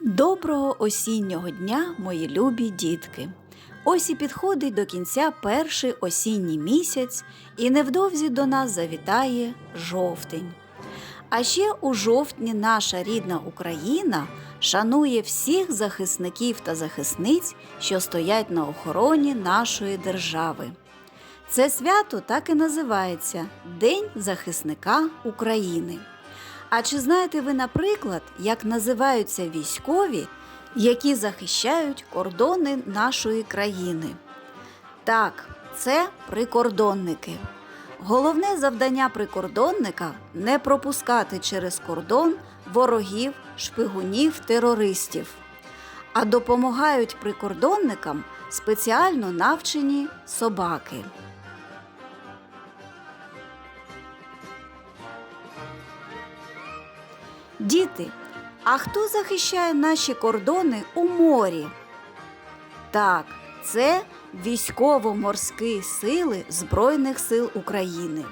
Доброго осіннього дня, мої любі дітки! Ось і підходить до кінця перший осінній місяць, і невдовзі до нас завітає жовтень. А ще у жовтні наша рідна Україна шанує всіх захисників та захисниць, що стоять на охороні нашої держави. Це свято так і називається День захисника України. А чи знаєте ви, наприклад, як називаються військові, які захищають кордони нашої країни? Так, це прикордонники. Головне завдання прикордонника не пропускати через кордон ворогів, шпигунів, терористів, а допомагають прикордонникам спеціально навчені собаки. Діти, а хто захищає наші кордони у морі? Так, це військово-морські сили Збройних сил України.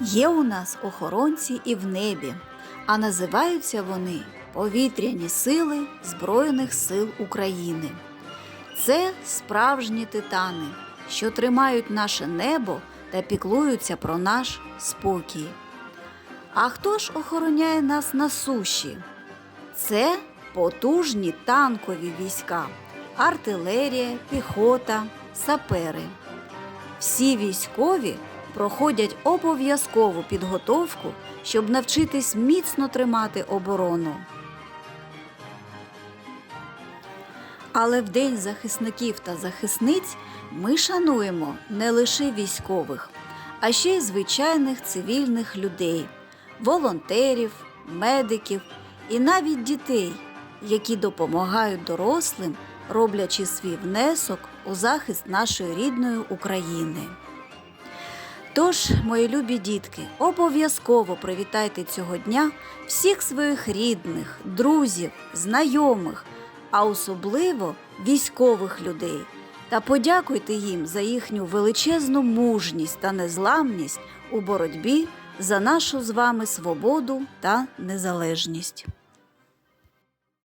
Є у нас охоронці і в небі, а називаються вони Повітряні сили Збройних сил України. Це справжні титани, що тримають наше небо та піклуються про наш спокій. А хто ж охороняє нас на суші? Це потужні танкові війська, артилерія, піхота, сапери. Всі військові проходять обов'язкову підготовку, щоб навчитись міцно тримати оборону. Але в День захисників та захисниць ми шануємо не лише військових, а ще й звичайних цивільних людей, волонтерів, медиків і навіть дітей, які допомагають дорослим, роблячи свій внесок у захист нашої рідної України. Тож, мої любі дітки, обов'язково привітайте цього дня всіх своїх рідних, друзів, знайомих, а особливо військових людей. Та подякуйте їм за їхню величезну мужність та незламність у боротьбі за нашу з вами свободу та незалежність.